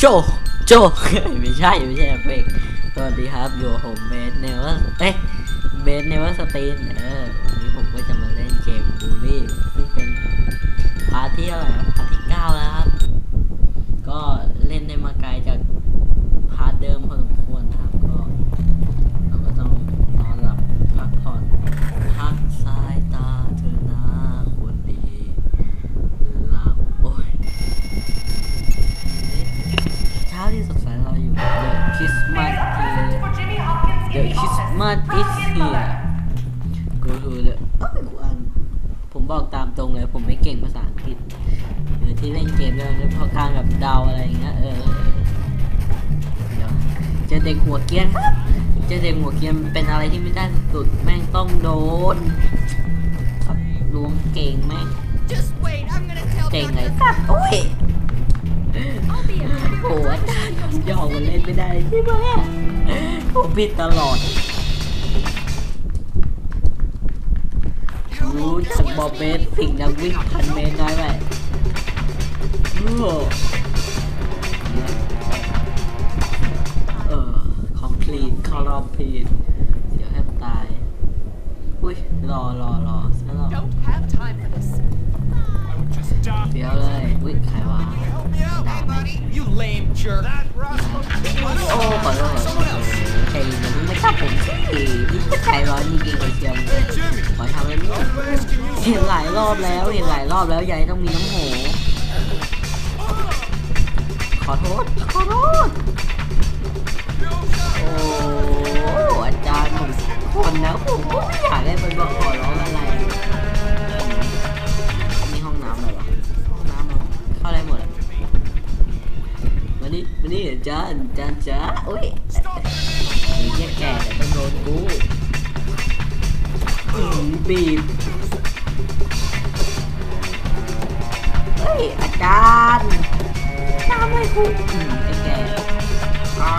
โจ โจ ไม่ใช่ ไม่ใช่เฟกสวัสดีครับอยู่ผมเบสเนวเอ้ยเบสเนวสตีนเออวันนี้ผมก็จะมาเล่นเกมบูลลี่ซึ่งเป็นพาร์ทที่อะไรครับพาร์ทที่เก้าแล้วครับ ก็เล่นได้มาไกลจาก The Christmas is here Go to the เอ้ยกูอ่านผมบอกตามตรงเลย ผมไม่เก่งภาษาอังกฤษเออที่เล่นเกมแล้วพอกลางกับเดาอะไรอย่างเงี้ยเออเดี๋ยวเจอเด็กหัวเกรียนครับเจอเด็กหัวเกรียนเป็นอะไรที่ไม่ได้สุดๆแม่งต้องโดนครับล้วงเก่งแม่ง Just wait, I'm gonna tell เก่ง Dr. เลยครับโอ้ย I'll be a โอ้อาจารย์ผมยอมมันเล่นไม่ได้ใช่ไหมผมผิดตลอดรู้จักบอเบสสิ่งนักวิ่งพันเมตรน้อยไปโอ้เออคอมพลีทคอร์พลีทเสียวแทบตาย อุ้ยรอรอรอ jerk. That rascal. โอ้ขอโทษขอโทษใจมันไม่ชอบผมสินี่ก็ใจร้อนจริงๆเลยเชียวเลย Jimmy. ขอทำอะไรไม่ได้ Asking you เห็นหลายรอบแล้ว เห็นหลายรอบแล้วยายต้องมีน้ำโหขอโทษ ขอโทษ โอ้อาจารย์ผมคนนะผมก็ไม่อยากให้มันมาขอร้องอะไร นี่มานี่อาจารย์อาจารย์จ้าโอ้ยไอ้เหี้ยแก่แต่ต้องโดนกูอืมบีบเฮ้ยอาจารย์ทำให้คุณอืมไอ้แก่อ่า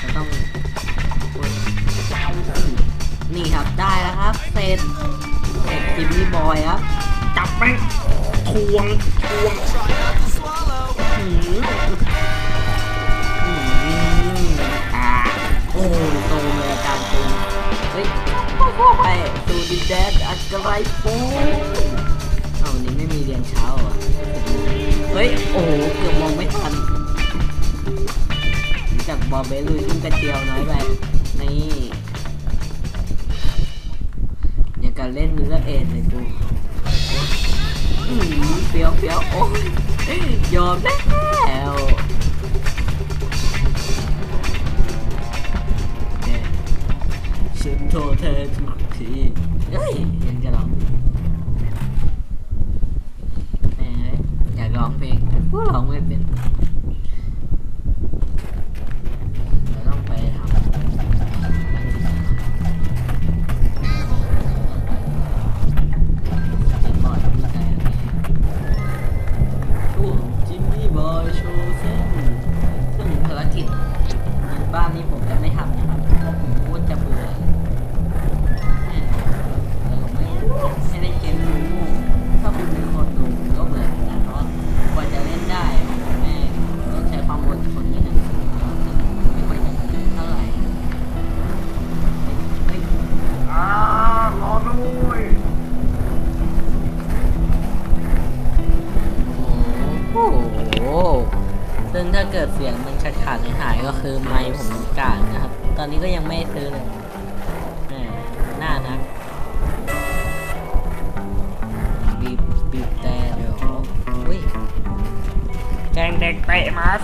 จะต้องนี่ครับได้แล้วครับเสร็จเสร็จจิมมี่บอยครับ จับแม่ง ทวงทวง try not to swallow. หืมหืมอ่าโอ้โตเลยอาจารย์ตูเฮ้ยพ่อไปตูดิแดดอัจไรปูเอาวันนี้ไม่มีเรียนเช้าเหรอเฮ้ย โอ้โห เกือบมองไม่ทัน จากบอเบลุยขึ้นกระเจียวน้อยไป นี่อย่างการเล่นมิลเลอเอ็นเลยกู อืมเปียวเปียวโอ้ยยอมแล้วเนี่ยฉันโทษเธอทุกทีเฮ้ยยังจะร้องแหมอยากร้องเพลงพูดร้องไม่เป็น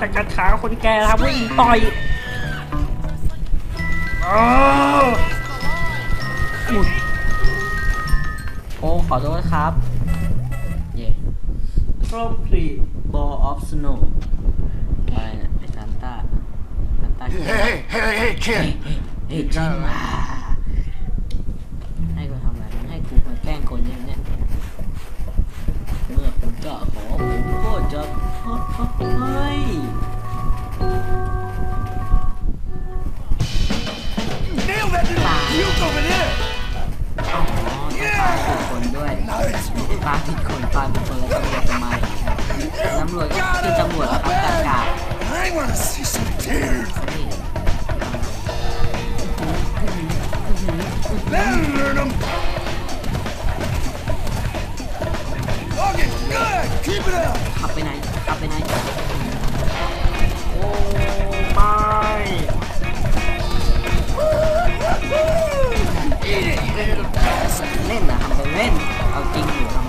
สกัดขาคนแก่ครับวิ่งต่อยอ้าวอุ๊ยโอ้ขอโทษครับ เย่ Complete Ball of Snow อะไรเนี่ยไอ้ซานต้าซานต้า Hey, hey, hey, hey, เฮ้ย kid. เฮ้ยจิ ปลาผิดคนปลาผิดคนแล้ตำรวจจะมตำรวจก็คือตำรวจครับกากาขับไปไหนขับไปไหนโอ้ไม่เล่นนะทำไปเล่นเอาจริงอยู่ทำ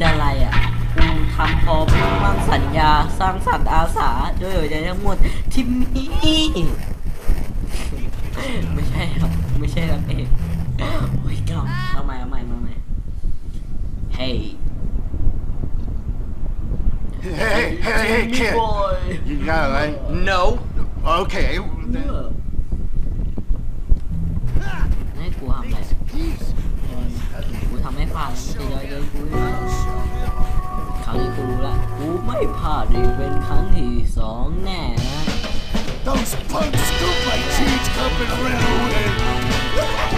จะอะไรอะกูทำพร้อมมั่งสัญญาสร้างสรรค์อาสาด้วยหัวใจทั้งหมดที่มีไม่ใช่หรอกไม่ใช่หรับเองโอ้ยกล่อทำไมทำไาม่เอาใหมเฮ้เฮ้เฮ้เฮ้ย kid! You got it. No. Okay. Then. ผ่านจะย้อยย้อยกูครั้งนี้กูรู้ละกูไม่พลาดอีกเป็นครั้งที่สองแน่นะ Those punks took my cheeks up and ran away.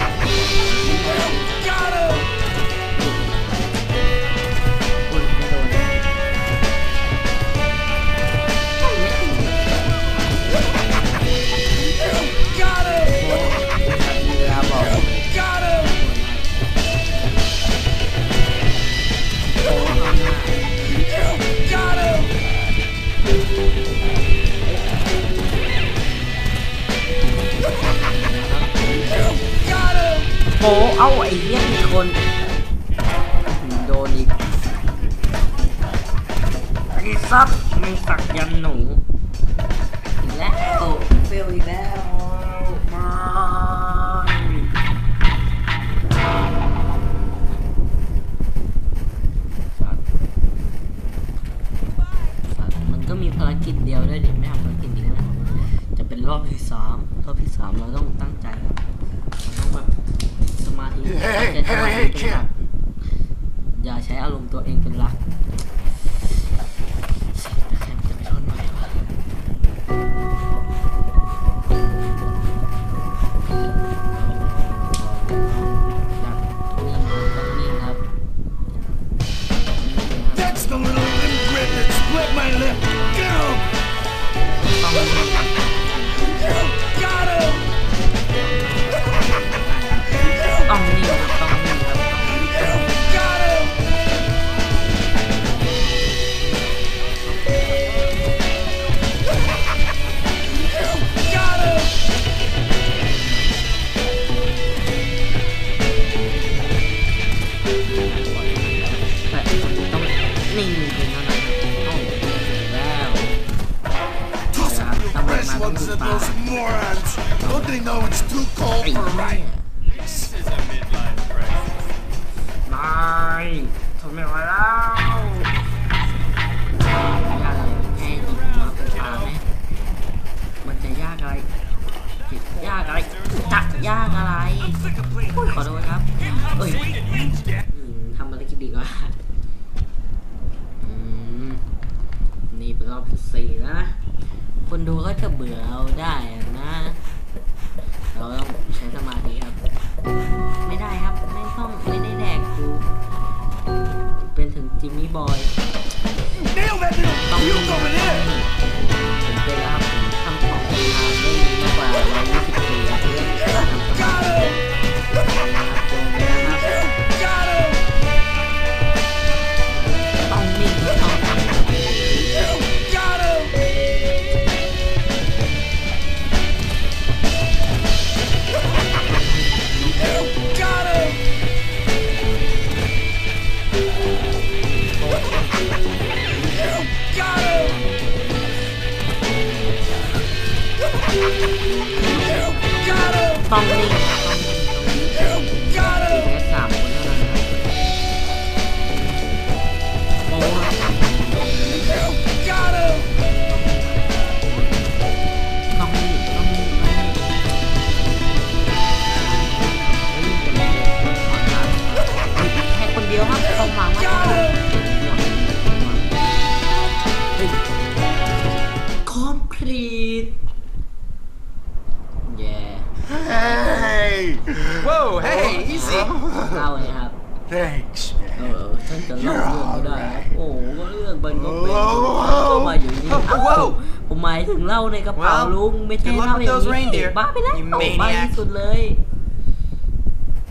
ผมหมายถึงเล่าในกระเป๋า Well, ลุงไม่ใช่ good luck เล่า with อย่าง those นี้ reindeer, บ้าไปแล้ว you บ้า maniac. ที่สุดเลย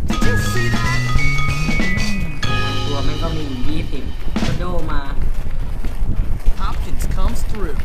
Did you see that? ตัวมันก็มีอยู่ยี่สิบกระโดมา Hopkins comes through.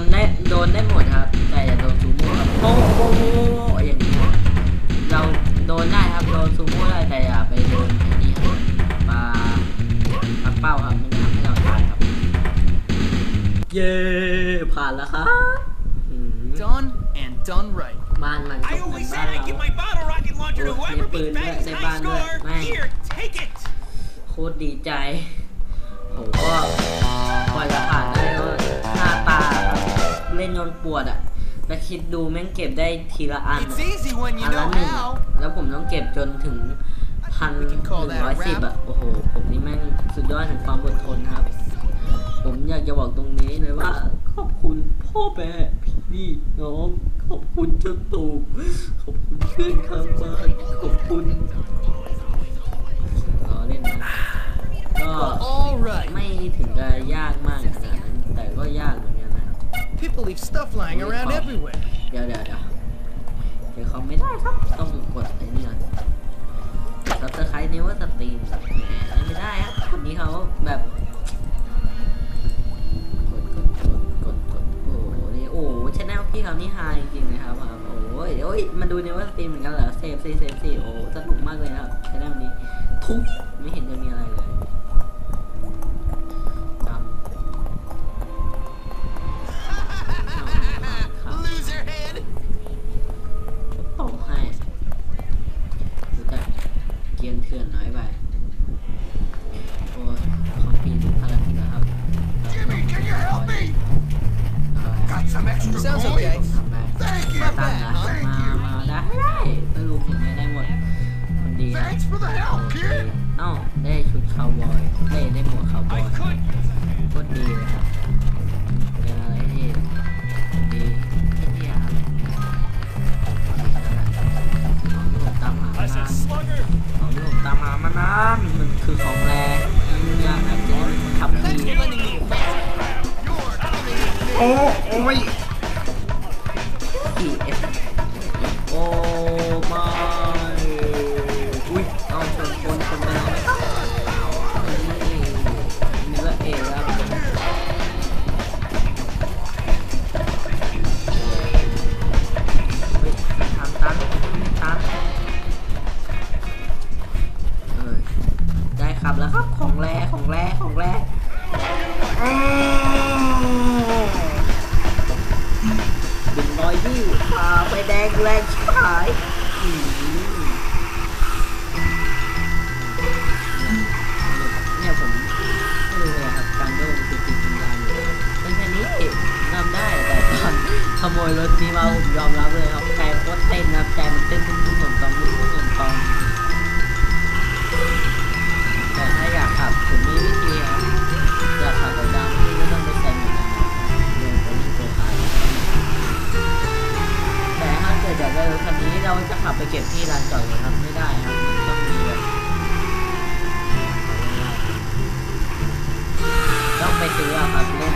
นได้โดนได้หมดครับ แต่อย่าโดนซูโม่ครับโป๊ะโป๊ะโป๊ะโป๊ะอย่างนี้ครับเราโดนได้ครับโดนซูโม่ได้แต่อย่าไปโดนไอ้นี่ครับปลาปลาเป้าครับมันจะทำให้เราตายครับ เย้ผ่านแล้วครับอืม Done and done right. บ้านมันก็ I เหมือน always บ้า said น I'd เรา give my bottle rocket launcher to Oh, whoever may beats put Maggie's that- high that score. band, man. Here, take it! โคตรดีใจผมก็กว่าจะผ่านได้ เล่นจนปวดอะแล้วคิดดูแม่งเก็บได้ทีละอัน It's easy when you อันละ know หนึ่ง how. แล้วผมต้องเก็บจนถึงพันห We นึ่ can ง call that a ร้อยสิบ wrap. อะโอ้โหผมนี่แม่งสุดยอดแห่งความอดทนครับ ผมอยากจะบอกตรงนี้เลยว่า ขอบคุณพ่อแม่พี่น้องขอบคุณเจ้าตูบขอบคุณเพื่อนข้างบ้านขอบคุณรอเล่นนะก็ All right. ไม่ถึงกับยากมากขนาดนั้นแต่ก็ยากเหมือนกันนะครับ People leave stuff lying around everywhere. เดี๋ยวเดี๋ยวเดี๋ยวเดี๋ยวเขาไม่ได้ครับ ต้องกดไอ้นี่ก่อนซับสไครต์เนว่าสตรีมแหมไม่ได้ครับคนนี้เขาแบบกดกดกดกดกดโอ้โหนี่โอ้โหชแนลพี่เขานี่ฮาจริงๆนะครับครับโอ้ยโอ้ยมาดูเนว่าสตรีมเหมือนกันเหรอเซฟซีเซฟซีโอ้สนุกมากเลยนะครับชแนลนี้ทุกไม่เห็นจะมีอะไร ไปแดงแรงชิบหายเนี่ยผมไม่รู้เลยครับการดนติดติาณอเป็นแค่นี้ทำได้แต่ตอนขโมยรถนี้มาผมยอมรับเลยครับใจโคตรเต้นครับใจมันเต้นตุ้มตุ้มตอมตุ้มตุ้มตอมแต่ถ้าอยากขับผมมีวิธีครับ เร็วคันนี้เราจะขับไปเก็บที่ร้านจอดรถไม่ได้ครับต้องมีต้องไปซื้อครับเล่น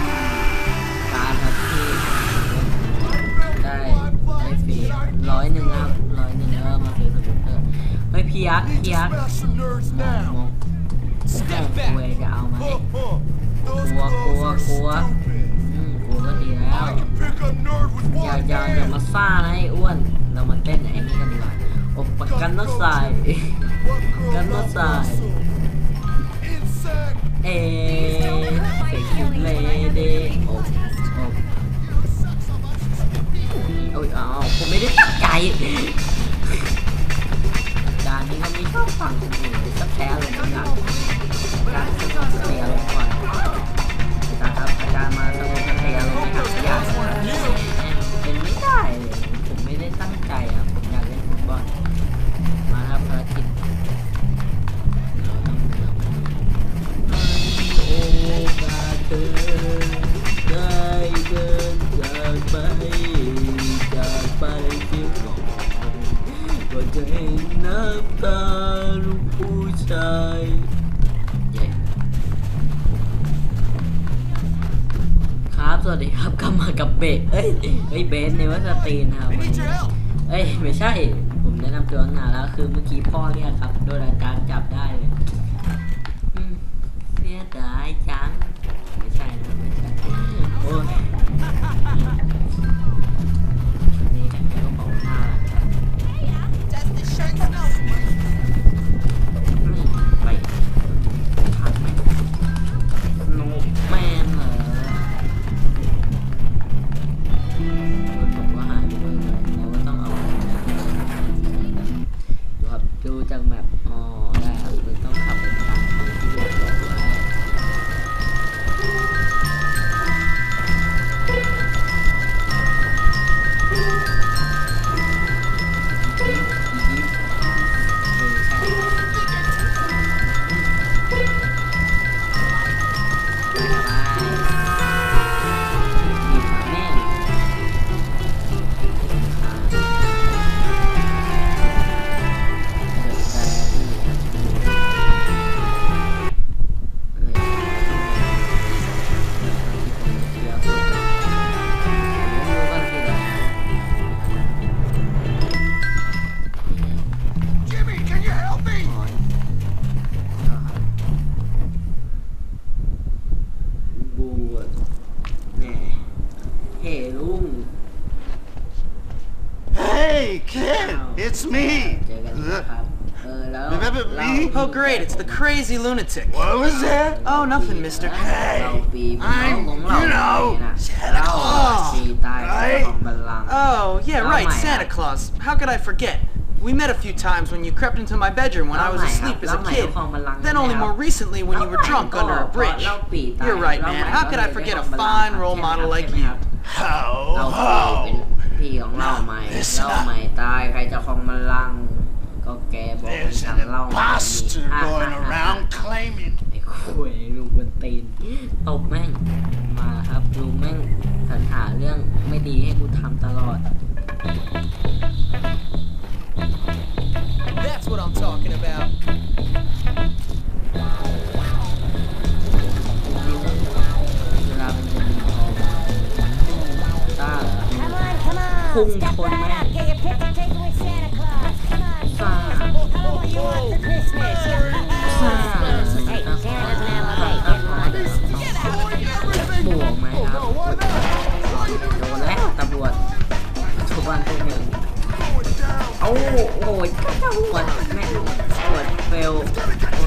การครับที่ได้ได้ฟรีร้อยหนึ่งครับร้อยหนึ่งแล้วมาซื้อสกูตเตอร์ไปพียักพียักมองแมงกลัวจะเอามาให้กลัวกลัวกลัวกลัวก็ดีแล้วอย่าอย่าอย่ามาซ่านะไอ้อ้วน เรามาเต้นไอ้นี่กันดีกว่าโอ้ปกันนอสายกันนอสายเอเฟกคิวเลเดโอ้โอ้ยอ้าวผมไม่ได้ตั้งใจการนี้เขามีชอบฟังผมสักแท้เลยนะครับ ฮ้ยเบสเนเวอส์ตีนครับเอ้ยไม่ใช่ ผมแนะนำตัวหนาแล้วคือเมื่อกี้พ่อเรียกครับ โดยการจับได้เลยเสียดายจังไม่ใช่นะไม่ใช่โอ้ยนี่แต่ก็บอกน่ารัก Hey, Lung. Hey, kid! Wow. It's me! Remember me? Oh, great, it's the crazy lunatic. What was that? Oh, nothing, mister. Hey, I'm, you know, Santa Claus, right? Oh, yeah, right, Santa oh, Claus. How could I forget? We met a few times when you crept into my bedroom when I was asleep as a kid, then only more recently when you were drunk under a bridge. You're right, man. How could I forget a fine role model like you? เราพี่เป็นพี่ของเล่าใหม่เล่าใหม่ตายใครจะคองมันลังก็แกบอกเป็นทางเล่าใหม่ไอ้คุยลูกบนตีนตบแม่ง will